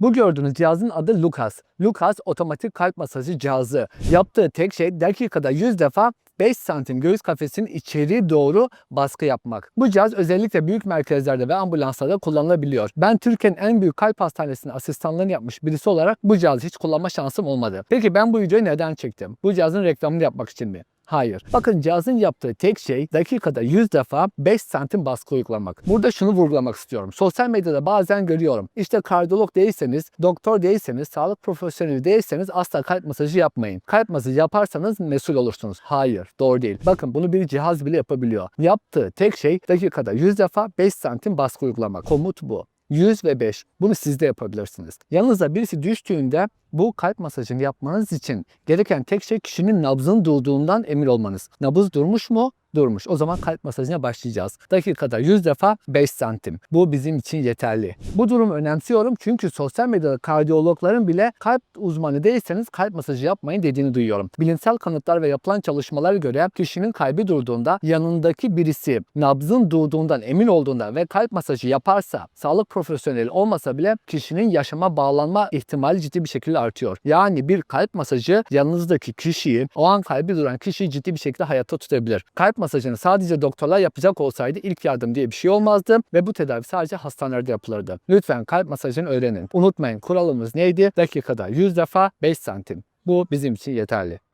Bu gördüğünüz cihazın adı Lucas. Lucas otomatik kalp masajı cihazı. Yaptığı tek şey dakikada 100 defa 5 santim göğüs kafesinin içeri doğru baskı yapmak. Bu cihaz özellikle büyük merkezlerde ve ambulanslarda kullanılabiliyor. Ben Türkiye'nin en büyük kalp hastanesinin asistanlığını yapmış birisi olarak bu cihazı hiç kullanma şansım olmadı. Peki ben bu videoyu neden çektim? Bu cihazın reklamını yapmak için mi? Hayır. Bakın cihazın yaptığı tek şey dakikada 100 defa 5 santim baskı uygulamak. Burada şunu vurgulamak istiyorum. Sosyal medyada bazen görüyorum. İşte kardiyolog değilseniz, doktor değilseniz, sağlık profesyoneli değilseniz asla kalp masajı yapmayın. Kalp masajı yaparsanız mesul olursunuz. Hayır, doğru değil. Bakın bunu bir cihaz bile yapabiliyor. Yaptığı tek şey dakikada 100 defa 5 santim baskı uygulamak. Komut bu. 100 ve 5. Bunu siz de yapabilirsiniz. Yanınıza birisi düştüğünde bu kalp masajını yapmanız için gereken tek şey kişinin nabzın durduğundan emin olmanız. Nabız durmuş mu? Durmuş. O zaman kalp masajına başlayacağız. Dakikada 100 defa 5 santim. Bu bizim için yeterli. Bu durumu önemsiyorum çünkü sosyal medyada kardiyologların bile kalp uzmanı değilseniz kalp masajı yapmayın dediğini duyuyorum. Bilimsel kanıtlar ve yapılan çalışmalara göre kişinin kalbi durduğunda yanındaki birisi nabzın durduğundan emin olduğunda ve kalp masajı yaparsa sağlık profesyoneli olmasa bile kişinin yaşama bağlanma ihtimali ciddi bir şekilde artıyor. Yani bir kalp masajı yanınızdaki kişiyi, o an kalbi duran kişiyi ciddi bir şekilde hayatta tutabilir. Kalp masajını sadece doktorlar yapacak olsaydı ilk yardım diye bir şey olmazdı ve bu tedavi sadece hastanelerde yapılırdı. Lütfen kalp masajını öğrenin. Unutmayın kuralımız neydi? Dakikada 100 defa 5 santim. Bu bizim için yeterli.